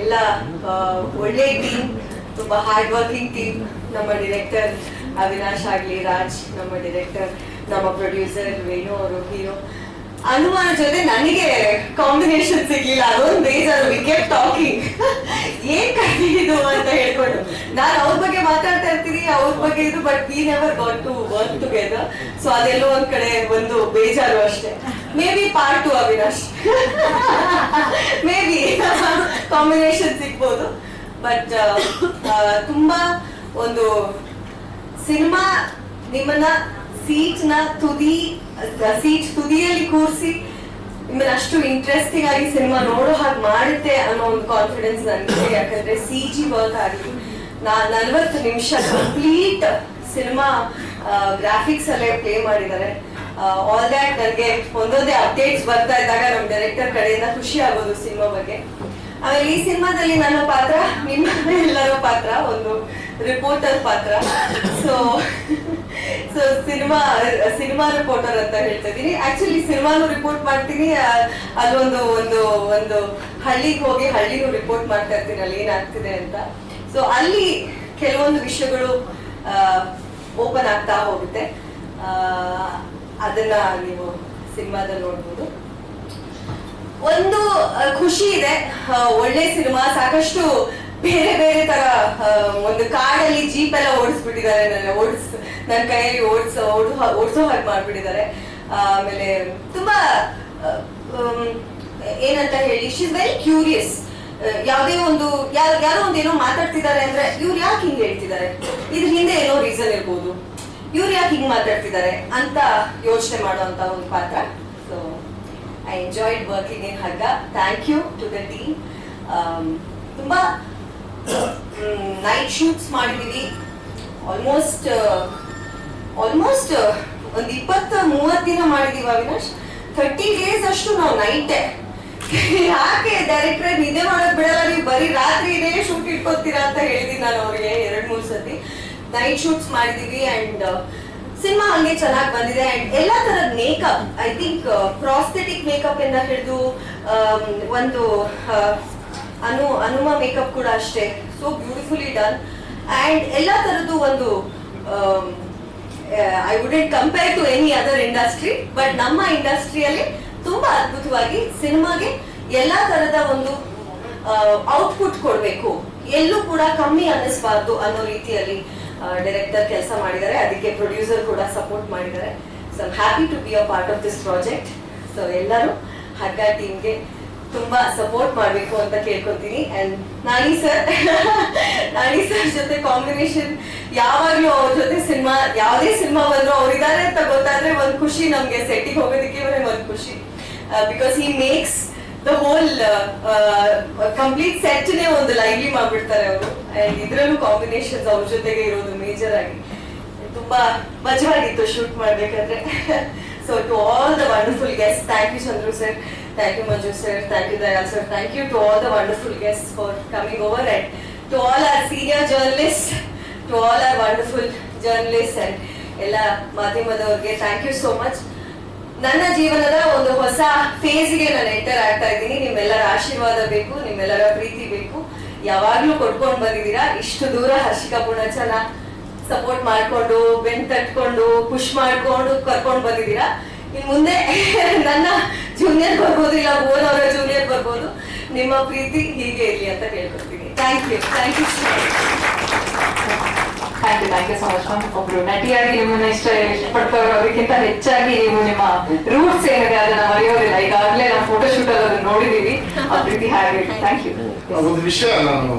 ಎಲ್ಲ ಒಳ್ಳೆ ಟೀಮ್ ತುಂಬಾ ಹಾರ್ಡ್ ವರ್ಕಿಂಗ್ ಟೀಮ್ ನಮ್ಮ ಡಿರೆಕ್ಟರ್ ಅವಿನಾಶ್ ಆಗ್ಲಿ, ರಾಜ್, ನಮ್ಮ ಡಿರೆಕ್ಟರ್ ನಮ್ಮ ಪ್ರೊಡ್ಯೂಸರ್ ವೇಣು ಅವರು, ಹೀರೋ. ಅನುಮಾನ ಜೊತೆ ನನಗೆ ಕಾಂಬಿನೇಷನ್ ಸಿಗ್ಲಿಲ್ಲ, ಅದೊಂದು ಬೇಜಾರು ವಿ ಕೆಪ್ ಟಾಕಿಂಗ್ ಏನ್ ಇದು ಅಂತ ಹೇಳ್ಕೊಂಡು. ನಾನು ಅವ್ರ ಬಗ್ಗೆ ಮಾತಾಡ್ತಾ ಇರ್ತೀನಿ, ಅವ್ರ ಬಗ್ಗೆ ಇದು but we never got to work together so ಅದೆಲ್ಲೋ ಒಂದ್ ಕಡೆ ಒಂದು ಬೇಜಾರು ಅಷ್ಟೇ. Maybe part two Avinash maybe combination ಸಿಗ್ಬೋದು ಬಟ್ ತುಂಬಾ ಒಂದು ಸಿನಿಮಾ ನಿಮ್ಮನ್ನ ಸೀಟ್ನ ತುದಿ ಸೀಟ್ ತುದಿಯಲ್ಲಿ ಕೂರಿಸಿ ನಿಮ್ಮನ್ನ ಅಷ್ಟು ಇಂಟ್ರೆಸ್ಟಿಂಗ್ ಆಗಿ ಸಿನಿಮಾ ನೋಡೋ ಹಾಗೆ ಮಾಡುತ್ತೆ ಅನ್ನೋ ಒಂದು ಕಾನ್ಫಿಡೆನ್ಸ್ ನನಗೆ ಯಾಕಂದ್ರೆ ಸಿ ಜಿ ವರ್ಕ್ ಆಗಲಿ ನಾ ನಲ್ವತ್ತು ನಿಮಿಷ ಕಂಪ್ಲೀಟ್ ಸಿನಿಮಾ ಗ್ರಾಫಿಕ್ಸ್ ಅಲ್ಲೇ ಪ್ಲೇ ಮಾಡಿದ್ದಾರೆ. ಆಲ್ ದ್ಯಾಟ್ ನನಗೆ ಒಂದೊಂದೇ ಅಪ್ಡೇಟ್ಸ್ ಬರ್ತಾ ಇದ್ದಾಗ ನಮ್ಮ ಡೈರೆಕ್ಟರ್ ಕಡೆಯಿಂದ ಖುಷಿ ಆಗೋದು ಸಿನಿಮಾ ಬಗ್ಗೆ. ಆಮೇಲೆ ಈ ಸಿನಿಮಾದಲ್ಲಿ ನನ್ನ ಪಾತ್ರ, ನಿಮ್ಮ ಎಲ್ಲರ ಪಾತ್ರ, ಒಂದು ರಿಪೋರ್ಟರ್ ಪಾತ್ರ. So so cinema cinema reporter ಅಂತ ಹೇಳ್ತಾ ಇದ್ದೀನಿ. ಆಕ್ಚುಲಿ ಸಿನಿಮಾನು ರಿಪೋರ್ಟ್ ಮಾಡ್ತೀನಿ. ಅಲ್ಲೊಂದು ಒಂದು ಒಂದು ಹಳ್ಳಿಗೆ ಹೋಗಿ ಹಳ್ಳಿಗೂ ರಿಪೋರ್ಟ್ ಮಾಡ್ತಾ ಇರ್ತೀನಿ ಅಲ್ಲಿ ಏನಾಗ್ತಿದೆ ಅಂತ. ಸೊ ಅಲ್ಲಿ ಕೆಲವೊಂದು ವಿಷಯಗಳು ಓಪನ್ ಆಗ್ತಾ ಹೋಗುತ್ತೆ. ಅದನ್ನ ನೀವು ಸಿನಿಮಾದಲ್ಲಿ ನೋಡ್ಬೋದು. ಒಂದು ಖುಷಿ ಇದೆ. ಒಳ್ಳೆ ಸಿನಿಮಾ, ಸಾಕಷ್ಟು ಬೇರೆ ಬೇರೆ ತರ ಒಂದು ಕಾಡಲ್ಲಿ ಜೀಪ್ ಎಲ್ಲ ಓಡಿಸ್ಬಿಟ್ಟಿದ್ದಾರೆ. ನನ್ನ ಓಡಿಸ್, ನನ್ನ ಕೈಯಲ್ಲಿ ಓಡಿಸ ಓಡಿಸೋ ಹಾಗೆ ಮಾಡ್ಬಿಟ್ಟಿದ್ದಾರೆ. ಆಮೇಲೆ ತುಂಬಾ ಏನಂತ ಹೇಳಿ ಇಸ್ ವೆರಿ ಕ್ಯೂರಿಯಸ್ ಯಾವುದೇ ಒಂದು, ಯಾರು, ಯಾರೋ ಒಂದು ಏನೋ ಮಾತಾಡ್ತಿದ್ದಾರೆ ಅಂದ್ರೆ ಇವ್ರು ಯಾಕೆ ಹಿಂಗೆ ಹೇಳ್ತಿದ್ದಾರೆ? ಇದ್ರ ಹಿಂದೆ ಏನೋ ರೀಸನ್ ಇರ್ಬೋದು. ಇವ್ರು ಯಾಕೆ ಹಿಂಗ್ ಮಾತಾಡ್ತಿದ್ದಾರೆ ಅಂತ ಯೋಚನೆ ಮಾಡುವಂತ ಒಂದು ಪಾತ್ರ. So I enjoyed working in Hagga thank you to the team ತುಂಬಾ ನೈಟ್ ಶೂಟ್ಸ್ ಮಾಡಿದೀವಿ. ಆಲ್ಮೋಸ್ಟ್ ಆಲ್ಮೋಸ್ಟ್ ಒಂದು ಇಪ್ಪತ್ತು ಮೂವತ್ತು ದಿನ ಮಾಡಿದೀವಿ ಅವಿನಾಶ್. ಥರ್ಟಿ ಡೇಸ್ ಅಷ್ಟು ನಾವು ನೈಟೇ ಯಾಕೆ ಡೈರೆಕ್ಟರ್ ನಿದ್ದೆ ಮಾಡೋದ್ ಬಿಡಲ್ಲ? ನೀವು ಬರೀ ರಾತ್ರಿ ಇದೇ ಶೂಟ್ ಇಟ್ಕೋತೀರಾ ಅಂತ ಹೇಳಿದೀನಿ ನಾನು ಅವ್ರಿಗೆ ಎರಡ್ ಮೂರ್ ಸತಿ ನೈಟ್ ಶೂಟ್ಸ್ ಮಾಡಿದೀವಿ ಅಂಡ್ ಸಿನಿಮಾ ಹಂಗೆ ಚೆನ್ನಾಗಿ ಬಂದಿದೆ ಅಂಡ್ ಎಲ್ಲಾ ತರದ makeup I think prosthetic makeup ಇಂದ ಹಿಡಿದು ಒಂದು ಅನು, ಅನುಮ ಮೇಕಪ್ ಕೂಡ ಅಷ್ಟೇ. ಸೊ ಬ್ಯೂಟಿಫುಲಿ ಡನ್ ಅಂಡ್ ಎಲ್ಲ ತರದ್ದು ಒಂದು I wouldn't compare to any other industry but ನಮ್ಮ ಇಂಡಸ್ಟ್ರಿಯಲ್ಲಿ ತುಂಬಾ ಅದ್ಭುತವಾಗಿ ಸಿನಿಮಾಗೆ ಎಲ್ಲಾ ತರದ ಒಂದು ಔಟ್ಪುಟ್ ಕೊಡಬೇಕು. ಎಲ್ಲೂ ಕೂಡ ಕಮ್ಮಿ ಅನ್ನಿಸ್ಬಾರ್ದು ಅನ್ನೋ ರೀತಿಯಲ್ಲಿ. ಡೈರೆಕ್ಟರ್ ಕೆಲಸ ಮಾಡಿದ್ದಾರೆ. ಅದಕ್ಕೆ ಪ್ರೊಡ್ಯೂಸರ್ ಕೂಡ ಸಪೋರ್ಟ್ ಮಾಡಿದ್ದಾರೆ. So happy to be a part of this project so ಎಲ್ಲರೂ ಹಗ್ಗ ಟೀಮ್ಗೆ ತುಂಬಾ ಸಪೋರ್ಟ್ ಮಾಡಬೇಕು ಅಂತ ಕೇಳ್ಕೊತೀನಿ and Nani sir Nani sir ಜೊತೆ ಕಾಂಬಿನೇಷನ್ ಯಾವಾಗ್ಲೂ ಅವ್ರ ಜೊತೆ ಸಿನಿಮಾ ಯಾವುದೇ ಸಿನಿಮಾ ಬಂದ್ರು ಅವರಿದ್ದಾರೆ ಅಂತ ಗೊತ್ತಾದ್ರೆ ಒಂದ್ ಖುಷಿ ನಮ್ಗೆ ಸೆಟ್ಟಿಗೆ ಹೋಗೋದಕ್ಕೆ ಒಂದ್ ಖುಷಿ. Because he makes the whole complete ಸೆಟ್ನೇ ಒಂದು ಲೈವ್ಲಿ ಮಾಡ್ಬಿಡ್ತಾರೆ ಅವರು. ಇದ್ರಲ್ಲೂ ಕಾಂಬಿನೇಷನ್ಸ್ ಅವ್ರ ಜೊತೆಗೆ ಇರೋದು ಮೇಜರ್ ಆಗಿ. ತುಂಬಾ ಮಜವಾಗಿತ್ತು ಶೂಟ್ ಮಾಡ್ಬೇಕಾದ್ರೆ. So to all the wonderful guest thank you Chandru sir thank you Manju sir thank you Dayal sir thank you to all the wonderful guest for coming over and to all our senior journalist to all our wonderful journalist and ಎಲ್ಲ ಮಾಧ್ಯಮದವ್ರಿಗೆ thank you so much ನನ್ನ ಜೀವನದ ಒಂದು ಹೊಸ ಫೇಸ್ಗೆ ನಾನು enter ಆಗ್ತಾ ಇದ್ದೀನಿ. ನಿಮ್ಮೆಲ್ಲರ ಆಶೀರ್ವಾದ ಬೇಕು, ನಿಮ್ಮೆಲ್ಲರ ಪ್ರೀತಿ ಬೇಕು. ಯಾವಾಗ್ಲೂ ಕೊಟ್ಕೊಂಡ್ ಬಂದಿದ್ದೀರಾ? ಇಷ್ಟು ದೂರ ಹರ್ಷಿಕಾ ಪುಣಚನ ಸಪೋರ್ಟ್ ಮಾಡ್ಕೊಂಡು, ಬೆನ್ ತಟ್ಕೊಂಡು ಖುಷ್ ಮಾಡ್ಕೊಂಡು ಕರ್ಕೊಂಡು ಬಂದಿದ್ದೀರಾ? ಇನ್ ಮುಂದೆ ನನ್ನ ಜೂನಿಯರ್ ಬರ್ಬೋದು ಇಲ್ಲ ಓನ್ ಅವರ ಜೂನಿಯರ್ ಬರ್ಬೋದು. ನಿಮ್ಮ ಪ್ರೀತಿ ಹೀಗೆ ಇರಲಿ ಅಂತ ಹೇಳ್ಕೊಡ್ತೀನಿ thank you thank you thank you thank you so much ಇಷ್ಟ ಇಷ್ಟಪಡ್ತವ್ರು ಅದಕ್ಕಿಂತ ಹೆಚ್ಚಾಗಿ ನೀವು ನಿಮ್ಮ ರೂಟ್ಸ್ ಏನಿದೆ ಅದನ್ನ ಮರೆಯೋದಿಲ್ಲ. ಈಗಾಗಲೇ ನಾವು ಫೋಟೋ ಶೂಟ್ ಅದನ್ನ ನೋಡಿದೀವಿ ಆ ಪ್ರೀತಿ ಥ್ಯಾಂಕ್ ಯು ಒಂದು ವಿಷಯ ನಾನು